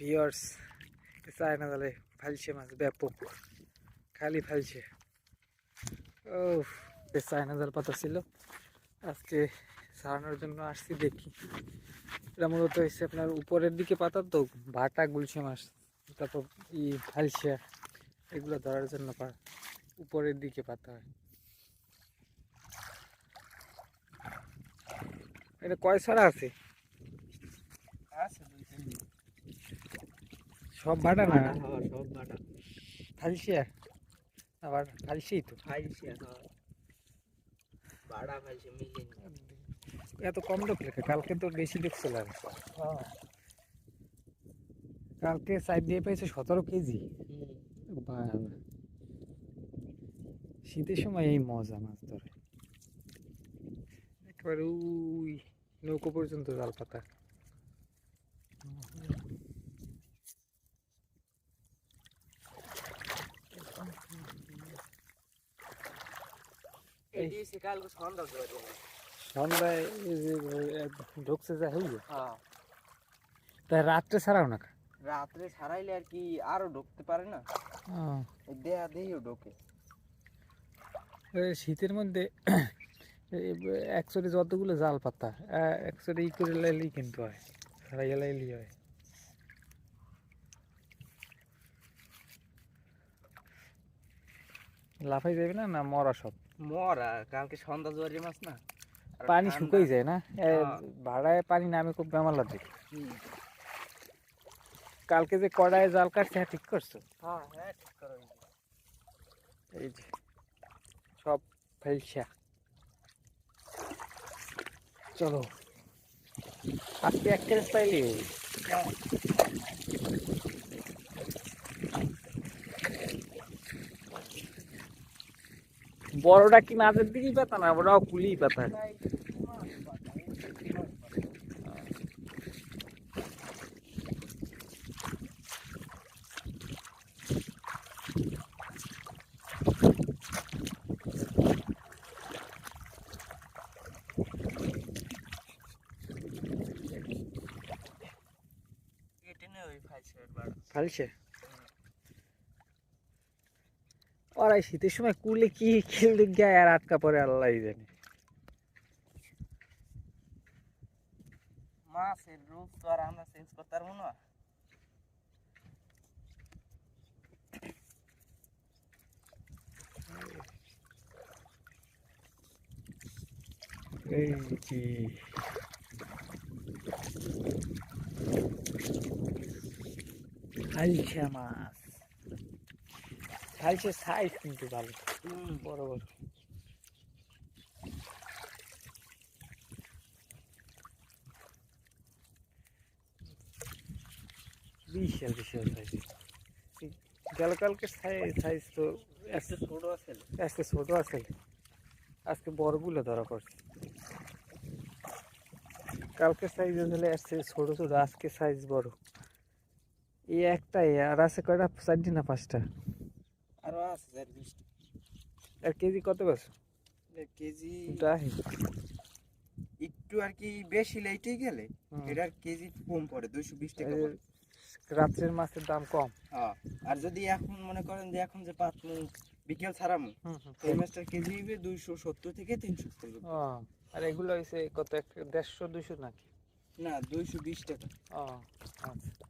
Viewers China জালে ফালছে মাছ, ব্যাপক। খালি ফালছে। ও চায়না জাল পাতা ছিল। আজকে সারানোর জন্য আসছি দেখি। এটা মূলত হচ্ছে আপনার উপরের দিকে পাতা তো, ভাটা গুলছে মাছ। তারপর ই ফালছে। এগুলো ধরার জন্য উপরের দিকে পাতা হয়। এটা কয় ছাড়া আছে? সব ভাটা না? বাটা সব বাটা। ফালসিয়া আবার ফালসিই তো। ফাইলছে হ্যাঁ। বাড়া ফাইলছে মিলিয়ে এত কম লোক লেখা কালকে তো বেশি লোক চলে হ্যাঁ। কালকে সাইড দিয়ে পেয়েছে সতেরো কেজি। শীতের সময় এই মজা মাছ ধরে। একেবারে ওই নৌকো পর্যন্ত জাল পাতা এই দিয়েছে কালকে সন্ধ্যা করে দেবে সন্ধ্যায় ঢুকছে যা হ্যাঁ। তাই রাত্রে ছাড়াও না রাত্রে সারাইলে আর কি আরও ঢুকতে পারে না? দেয়া দেহিও ঢোকে। শীতের মধ্যে একচুয়ালি যতগুলো জাল পাতা একচুয়ালি ই করে লাইলেই কিন্তু হয় ছাড়াইয়া লাইলেই হয়। লাফাই যাবে না না মরা সব? মরা কালকে সন্ধ্যা জোয়ারি মাছ না। পানি শুকাই যায় না? হ্যাঁ। ভাড়ায় পানি নামে খুব বেমার হুম। কালকে যে কড়ায় জাল কাটছে হ্যাঁ ঠিক করছ? হ্যাঁ হ্যাঁ যে। এই যে সব ফেলছা চলো। আজকে এক কেজি পাইলি? বড়টা কি মাঝের দিকেই পাতা না ওরাও কুলি পাতা। ফেলছে এই শীতের সময় কুলে কি খেলতে গায়ে আর আটকা পড়ে আল্লাহ জানে। মাছের রূপ তো আর আমরা চেঞ্জ করতে পারব না। এই যে ফালছে মাছ। ফালছে সাইজ কিন্তু ভালো। বড় বড়। বিশাল বিশাল সাইজ গেল কালকে সাইজ তো একটা ছোট আছে আজকে ছোট আছে। আজকে বড়গুলো ধরা পড়ছে। কালকে সাইজ হলে আসছে ছোট ছোট আজকে সাইজ বড়। এই একটাই আর আছে কয়টা? চারটি না পাঁচটা? আরও আছে চার বিশটা। আর কেজি কত এ কেজি একটু আর কি বেশি লেটে গেলে এটার কেজি কম পড়ে দুইশো বিশ টাকা পড়ে। রাত্রের মাছের দাম কম। হ্যাঁ আর যদি এখন মনে করেন যে এখন যে পাতমু বিকেল ছাড়ামু এই মাছটার কেজি হইবে দুইশো সত্তর থেকে তিনশো পর্যন্ত আর এগুলো হয়েছে কত দেড়শো দুশো নাকি? না দুইশো বিশ টাকা। ও আচ্ছা।